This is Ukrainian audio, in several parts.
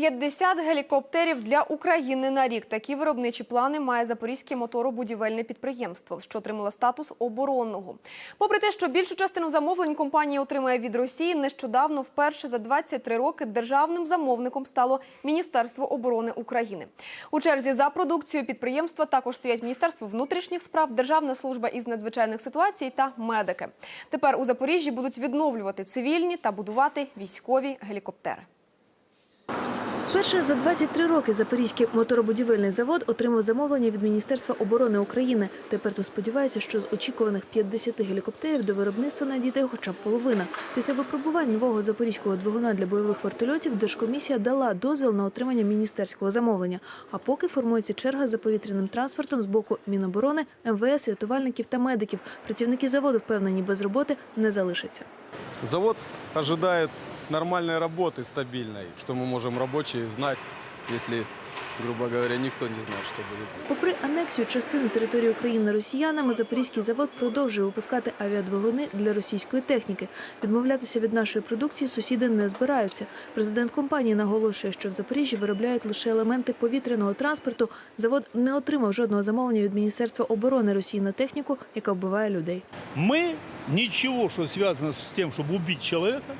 50 гелікоптерів для України на рік. Такі виробничі плани має запорізьке моторобудівельне підприємство, що отримало статус оборонного. Попри те, що більшу частину замовлень компанія отримає від Росії, нещодавно вперше за 23 роки державним замовником стало Міністерство оборони України. У черзі за продукцією підприємства також стоять Міністерство внутрішніх справ, Державна служба із надзвичайних ситуацій та медики. Тепер у Запоріжжі будуть відновлювати цивільні та будувати військові гелікоптери. Вперше за 23 роки Запорізький моторобудівельний завод отримав замовлення від Міністерства оборони України. Тепер тут сподіваються, що з очікуваних 50 гелікоптерів до виробництва надійде хоча б половина. Після випробувань нового запорізького двигуна для бойових вертольотів Держкомісія дала дозвіл на отримання міністерського замовлення. А поки формується черга за повітряним транспортом з боку Міноборони, МВС, рятувальників та медиків. Працівники заводу впевнені, без роботи не залишаться. Завод ожидает нормальной работы, стабильной, что мы можем рабочие знать, если, грубо говоря, никто не знает, что будет. Попри анексію частини території України росіянами, Запорізький завод продовжує випускати авіадвигуни для російської техніки. Відмовлятися від нашої продукції сусіди не збираються. Президент компанії наголошує, що в Запоріжжі виробляють лише елементи повітряного транспорту. Завод не отримав жодного замовлення від Міністерства оборони Росії на техніку, яка вбиває людей. Мы ничего, что связано с тем, чтобы убить человека,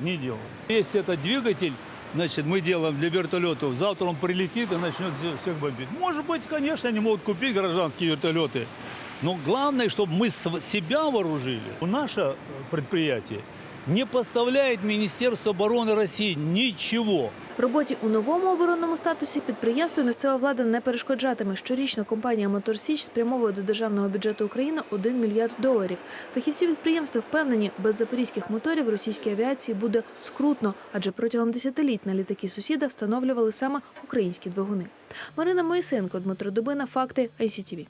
не делаем. Если это двигатель, значит, мы делаем для вертолетов. Завтра он прилетит и начнет всех- всех бомбить. Может быть, конечно, они могут купить гражданские вертолеты. Но главное, чтобы мы св- себя вооружили. Наше э, предприятие не поставляет Министерство обороны России ничего. Роботі у новому оборонному статусі підприємство місцева влада не перешкоджатиме. Щорічно компанія «Моторсіч» спрямовує до державного бюджету України 1 мільярд доларів. Фахівці підприємства впевнені, без запорізьких моторів російській авіації буде скрутно, адже протягом десятиліть на літаки сусіда встановлювали саме українські двигуни. Марина Моїсенко, Дмитро Дубина, факти ICTV.